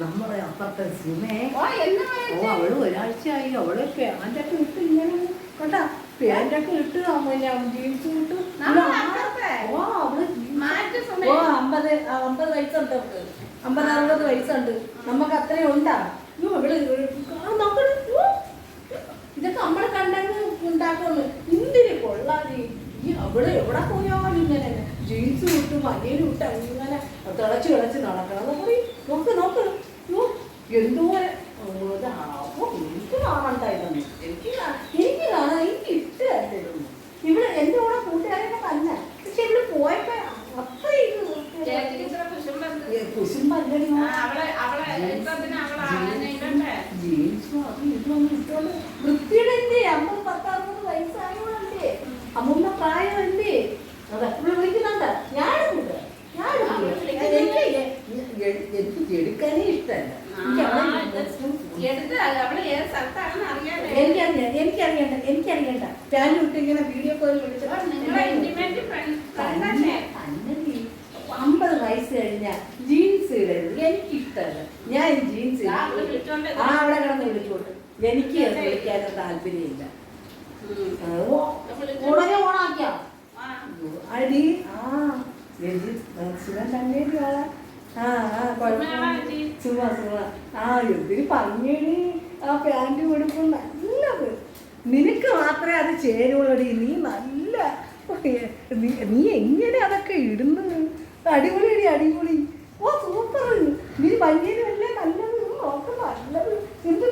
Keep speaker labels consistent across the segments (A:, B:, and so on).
A: നമ്മുടെ അപ്പുറത്തെ സുമേ
B: ഓ?
A: അവൾ ഒരാഴ്ചയായി. അവൾ പാന്റൊക്കെ ഇട്ട് ഇങ്ങനെ കേട്ടാ പാന്റൊക്കെ ഇട്ട് പിന്നെ ജീൻസ് ഇട്ടു. ഓ
B: അവൾ.
A: ഓ അമ്പത് അമ്പത് വയസ്സുണ്ട് അവൾക്ക്. അമ്പത് അറുപത് വയസ്സുണ്ട്. നമുക്ക് അത്രയും ഉണ്ടാ? അവൾ നമ്മൾ ഇതൊക്കെ നമ്മൾ കണ്ടങ്ങ് ഉണ്ടാക്കുന്നു ഇന്തിരി കൊള്ളാതെ ഈ അവൾ എവിടെ പോയാലും ഇങ്ങനെ വിട്ട് അങ്ങനെ തിളച്ച് തിളച്ച് നടക്കണം. നമ്മൾ നോക്ക് നോക്ക് എന്തോ എനിക്ക് കാണണ്ടായിരുന്നു എനിക്ക് എനിക്ക് കാണാൻ എനിക്ക് ഇഷ്ടമായിരുന്നു ഇവിടെ എന്റെ കൂടെ കൂട്ടുകാരൊക്കെ തന്നെ പക്ഷെ ഇവിടെ പോയപ്പോ അത്ര? ജീൻസും അതും ഇതൊന്നും ഇട്ടോണ്ട് വൃത്തിയുടല്ലേ അമ്മ പത്തറുപത് വയസ്സായവളല്ലേ അമ്മമ്മ പ്രായമല്ലേ വിളിക്കുന്നുണ്ട്. ഞാനുണ്ട്. എനിക്ക് എടുക്കാനേ ഇഷ്ടമല്ല. എനിക്കറിയാം എനിക്കറിയണ്ട. എനിക്കറിയണ്ട. ഞാൻ ഇട്ട് ഇങ്ങനെ വീഡിയോ കോൾ വിളിച്ചു അമ്പത് വയസ്സ് കഴിഞ്ഞ ജീൻസ് ഇടരുത്. എനിക്കിഷ്ടമല്ല. ഞാൻ ജീൻസ്
B: ആ,
A: അവിടെ കിടന്ന് വിളിച്ചോട്ട് എനിക്ക് വിളിക്കാനും താല്പര്യമില്ല.
B: ഉം.
A: ഓ- ഉടനെ ഓണാക്കിയാ. അടി. ആ രജി സുഖം തന്നെ ആ ആ സുഖ സുഖ ആ എന്തിന് പറഞ്ഞേടി? ആ പാന്റ് കൊടുക്കും നല്ലത്. നിനക്ക് മാത്രമേ അത് ചേരുള്ളടി. നീ നല്ല നീ എങ്ങനെ അതൊക്കെ ഇടുന്നത് അടിപൊളിയടി അടിപൊളി. ഓ സൂപ്പർ നീ ഭംഗിയല്ലേ നല്ലത്? നോക്ക് നല്ലത്. എന്ത്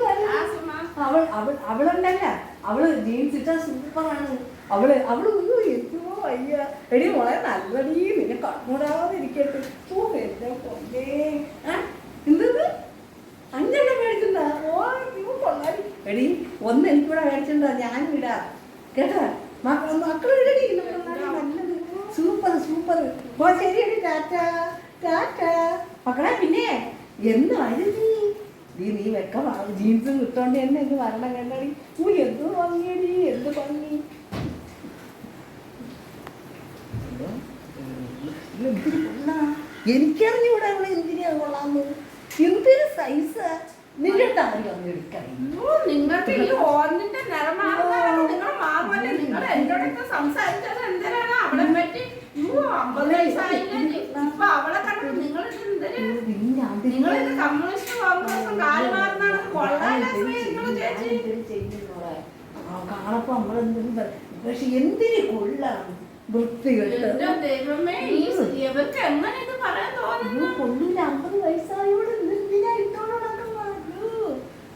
A: അവൾ അവൾ അവളുണ്ടല്ല അവൾ ജീൻസ് ഇട്ടാ സൂപ്പറാണ് അവൾ അവൾ ഒന്നും എന്തോ വയ്യ. എടി മോളെ നല്ലടി. നിന്നെ കണ്ണൂടാതെ ഇരിക്കട്ടെ ഓ എന്റെ പൊന്നേ എന്തത് അഞ്ചെണ്ണം ഓ അയ്യോ കൊള്ളാടി എടി ഒന്ന് എനിക്കൂടെ മേടിച്ചിട്ടുണ്ടാ ഞാൻ ഇടാ. കേട്ടാ? മക്കൾ ഇടടി. നല്ലത്. Super super. ഓ ശരിയടി ടാറ്റ. ടാറ്റ. മക്കളെ പിന്നെ എന്ന് വരും നീ? നീ നീ വെക്ക ജീൻസും ഇട്ടോണ്ട് എന്നെ എന്ത് വരണം കണ്ടടി. ഓ എന്ത് ഭംഗിയടി എന്ത് ഭംഗി. എനിക്കറിഞ്ഞൂടെ അവളെ എന്തിനാ കൊള്ളാന്ന്. എന്തൊരു സൈസ്
B: നിങ്ങളുടെ നിങ്ങൾക്ക് ഈ നിങ്ങൾ മാറുമല്ലേ? നിങ്ങൾ എന്നോടൊക്കെ സംസാരിച്ചത് എന്തിനാണ്? അവളെ പറ്റി നിങ്ങൾ നിങ്ങൾ ഇത് കമ്മ്യൂണിസ്റ്റ് കോൺഗ്രസും കാൽ മാറുന്നതാണ്. കൊള്ളാലോ നിങ്ങൾ ചേച്ചി.
A: കാണപ്പോ നമ്മളെന്തെങ്കിലും. പക്ഷെ എന്തിനു കൊള്ളാം? വൃത്തികെട്ട്
B: എന്റെ ദൈവമേ എങ്ങനെ ഇത് പറയാൻ തോന്നുന്നു?
A: അയ്യോ, കൊള്ളൂല അമ്പത് വയസ്സായോട് എന്തിനാ ഇട്ടോണ്ട് നടക്കുന്നത്? അയ്യോ.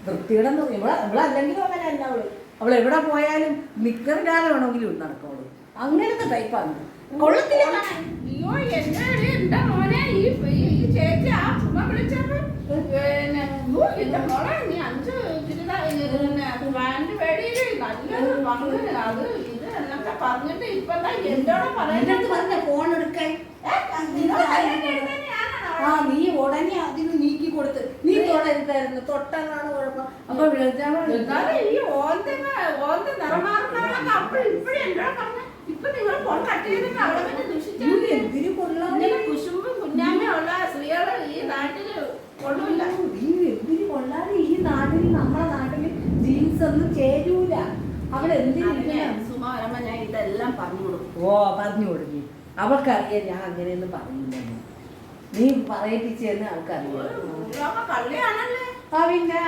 A: വൃത്തികേടെന്ന് പറയും. ഇവളെ ഇവളല്ലെങ്കിലും അങ്ങനെ അല്ല അവൾ അവൾ എവിടെ പോയാലും നിക്കറിടാതെ കാലമാണെങ്കിലും നടക്കോളൂ. അങ്ങനത്തെ ടൈപ്പാണ് കൊള്ളത്തില്ല.
B: അയ്യോ എന്റെ മോനെ ഈ ഈ- ഈ ചേച്ചി ആ ചുമ വിളിച്ചപ്പോ പിന്നെ എന്റെ മോളെ നീ അഞ്ച് ചുരിദാർ പിന്നെ പാന്റ് പേടിയിൽ നല്ലൊരു പങ്ക് അത് ഇത് എന്നൊക്കെ പറഞ്ഞിട്ട് ഇപ്പൊ
A: എന്തോടെ
B: പറയുന്നത്
A: പറഞ്ഞ ഫോൺ എടുക്കാൻ? ആ നീ ഉടനെ അതിന് നീക്കി കൊടുത്ത്. നീ തൊടരുതായിരുന്നു. തൊട്ടാണ് കുഴപ്പം. അപ്പൊ
B: ഈ ഓന്റെ ഓന്റെ നിറമാറുന്നവളൊക്കെ അപ്പോഴും ഇപ്പോഴും എന്നോട് പറഞ്ഞു ഇപ്പൊ നിങ്ങൾ ഫോൺ കട്ട് ചെയ്തിട്ട്
A: കൊള്ളാം?
B: സ്ത്രീകൾ ഈ
A: നാട്ടിൽ എന്തിനു കൊള്ളാതെ ഈ നാട്ടിൽ നമ്മുടെ നാട്ടിൽ ജീൻസ് ഒന്നും ചേരൂല.
B: സുമ വരുമ്പോ ഞാൻ ഇതെല്ലാം പറഞ്ഞു കൊടുക്കും.
A: ഓ പറഞ്ഞു കൊടുക്കി. അവൾക്കറിയാം ഞാൻ അങ്ങനെയൊന്നും പറയില്ലെന്ന് നീ പറയിപ്പിച്ചെന്ന് അവൾക്കറിയാം. ആ പിന്നെ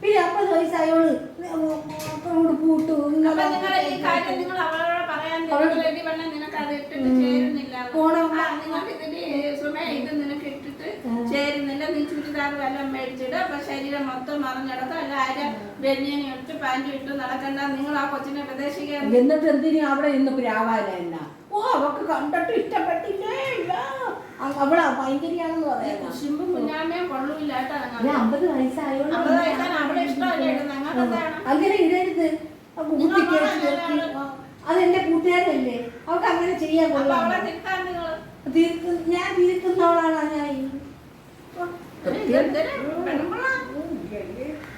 A: പിന്നെ അപ്പത് വയസ്സായോൾ മക്കളോട് പൂട്ടു.
B: അപ്പൊ നിങ്ങൾ ഈ കാര്യം നിങ്ങൾ അവളോട് പറയാൻ
A: അവളോട്
B: വേണ്ടി പറഞ്ഞാൽ നിനക്ക് അത് ഇട്ടിട്ട് ചേരുന്നില്ല
A: പോണം.
B: ആ, നിങ്ങൾക്ക് ഇതിന്റെ സുമ ഇത് നിനക്ക് ഇട്ടിട്ട് ചേരുന്നില്ല നീ ചുരിദാർ വല്ലതും മേടിച്ചിട്ട് അപ്പൊ ശരീരം മൊത്തം മറിഞ്ഞിടത്തോ അല്ല ആരും ബനിയനും ഇട്ട് പാന്റും ഇട്ട് നടക്കണ്ട. നിങ്ങൾ ആ കൊച്ചിനെ ഉപദേശിക്കാൻ
A: എന്നിട്ട് എന്തിനു അവിടെ ഇന്ന് പ്രാവാല എന്നാ? ഓ അവക്ക് കണ്ടിട്ട് ഇഷ്ടപ്പെട്ടില്ലേ? അവളാ ഭയങ്കരിയാണെന്ന് പറയാം
B: കുശുമ്പും കുഞ്ഞാമ്മയും കൊള്ളൂല്ല കേട്ടോ
A: അമ്പത് വയസ്സായോണ്ട്
B: അമ്പത് വയസ്സാണ്. അവിടെ ഇഷ്ടമല്ലേ? എന്താണ്?
A: അങ്ങനെ ഇടരുത്. അതെന്റെ കൂട്ടുകാരല്ലേ? അവക്ക് അങ്ങനെ ചെയ്യാൻ കൊള്ളാം. ഞാൻ തീർക്കുന്നവളാണ് ഞാൻ?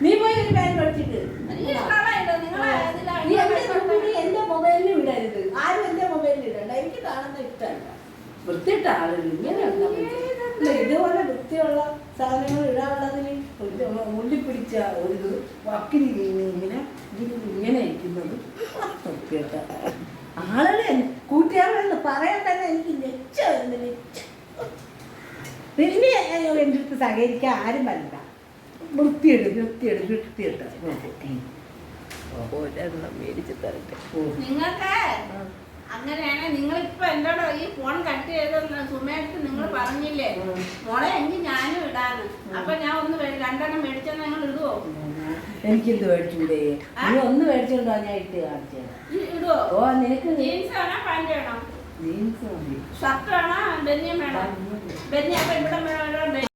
A: നീ പോയി ഒരു പേര് പഠിച്ചിട്ട്. നീ എന്റെ കുഞ്ഞിനെ എന്റെ മൊബൈലിൽ വിടരുത്. ആരും എന്റെ മൊബൈലിൽ ഇടണ്ട എനിക്ക് കാണുന്ന ഇഷ്ടമല്ല. വൃത്തിയിട്ട ആളുകൾ ഇങ്ങനെയുള്ള ഇതുപോലെ വൃത്തിയുള്ള സാധനങ്ങൾ ഇടാനുള്ളതിന് ഒരു ഉള്ളി പിടിച്ച ഒരു വക്കിനി ഇങ്ങനെ ഇങ്ങനെ ഇരിക്കുന്നത് വൃത്തിയിട്ട ആളുകളെ കൂട്ടുകാരെന്ന് പറയാൻ തന്നെ എനിക്ക് നെച്ച വരുന്നു നെച്ച. പിന്നെ എന്റെ അടുത്ത് സഹകരിക്കാൻ ആരും വരണ്ട വൃത്തിയിട് വൃത്തിയിട് വൃത്തിയിട്ട. ഒരെണ്ണം മേടിച്ച് തരട്ടെ.
B: നിങ്ങൾക്ക് അങ്ങനെയാണ് നിങ്ങൾ ഇപ്പൊ എന്നോട് ഈ ഫോൺ കട്ട് ചെയ്തെന്ന് സുമേഷ് നിങ്ങൾ പറഞ്ഞില്ലേ? മോളെ എനിക്ക് ഞാനും ഇടാന്ന്. അപ്പൊ ഞാൻ ഒന്ന് രണ്ടെണ്ണം മേടിച്ചാൽ നിങ്ങൾ ഇടുവോ?
A: എനിക്കെന്ത് മേടിച്ചൂടെ? നീ ഒന്ന് മേടിച്ചോണ്ടോ ഞാൻ ഇട്ട് കാണിച്ചു.
B: ഇടുവോ?
A: ഓ നിനക്ക്
B: ജീൻസ് വേണോ പാന്റ് വേണോ?
A: ജീൻസ്
B: ഷർട്ട് വേണോ ബെന്യം വേണോ? ബെന്യം അപ്പൊ ഇവിടെ